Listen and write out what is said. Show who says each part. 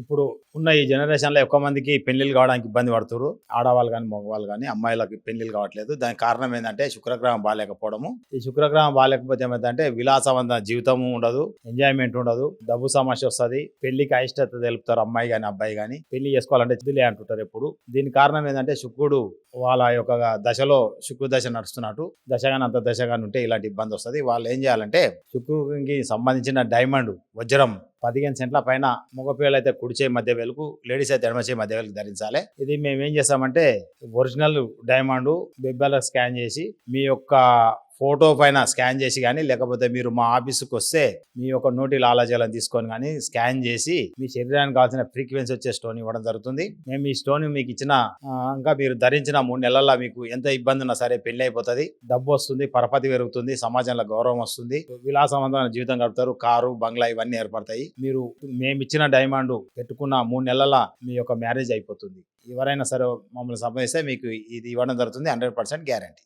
Speaker 1: ఇప్పుడు ఉన్న ఈ జనరేషన్లో ఎక్కువ మందికి పెళ్ళిళ్ళు కావడానికి ఇబ్బంది పడుతున్నారు ఆడవాళ్ళు కానీ మగవాళ్ళు కానీ అమ్మాయిలకి పెళ్ళిళ్ళు కావట్లేదు. దానికి కారణం ఏంటంటే శుక్రగ్రహం బాగాలేకపోవడము. ఈ శుక్రగ్రహం బాగాలేకపోతే ఏమైందంటే విలాసవంత జీవితం ఉండదు ఎంజాయ్మెంట్ ఉండదు డబ్బు సమస్య వస్తుంది పెళ్ళికి అయిష్టత తెలుపుతారు అమ్మాయి కానీ అబ్బాయి కానీ. పెళ్ళి చేసుకోవాలంటే దిలే అంటుంటారు ఎప్పుడు. దీని కారణం ఏంటంటే శుక్రుడు వాళ్ళ యొక్క దశలో శుక్రు దశ నడుస్తున్నట్టు. దశగాని అంత దశగాని ఉంటే ఇలాంటి ఇబ్బంది వస్తుంది. వాళ్ళు ఏం చేయాలంటే శుక్రుడికి సంబంధించిన డైమండ్ వజ్రం పదిహేను సెంట్ల పైన మగపిల్లలు అయితే కుడిచే మధ్య వేలకు లేడీస్ అయితే ఎడమచే మధ్య వేలకు ధరించాలి. ఇది మేము ఏం చేస్తామంటే ఒరిజినల్ డైమండ్ బిబ్బల స్కాన్ చేసి మీ యొక్క ఫోటో పైన స్కాన్ చేసి కానీ లేకపోతే మీరు మా ఆఫీస్కి వస్తే మీ యొక్క నోటి లాలాజలం తీసుకొని కానీ స్కాన్ చేసి మీ శరీరానికి కావాల్సిన ఫ్రీక్వెన్సీ వచ్చే స్టోన్ ఇవ్వడం జరుగుతుంది. మేము ఈ స్టోన్ మీకు ఇచ్చిన ఇంకా మీరు ధరించిన మూడు నెలల్లో మీకు ఎంత ఇబ్బంది ఉన్నా సరే పెళ్ళి అయిపోతుంది. డబ్బు వస్తుంది పరపతి పెరుగుతుంది సమాజంలో గౌరవం వస్తుంది. విలాసవంతమైన జీవితం గడుపుతారు. కారు బంగ్లా ఇవన్నీ ఏర్పడతాయి. మీరు మేము ఇచ్చిన డైమండ్ పెట్టుకున్న మూడు నెలల మీ యొక్క మ్యారేజ్ అయిపోతుంది. ఎవరైనా సరే మమ్మల్ని సంబంధిస్తే మీకు ఇది ఇవ్వడం జరుగుతుంది. Hundred percent guarantee.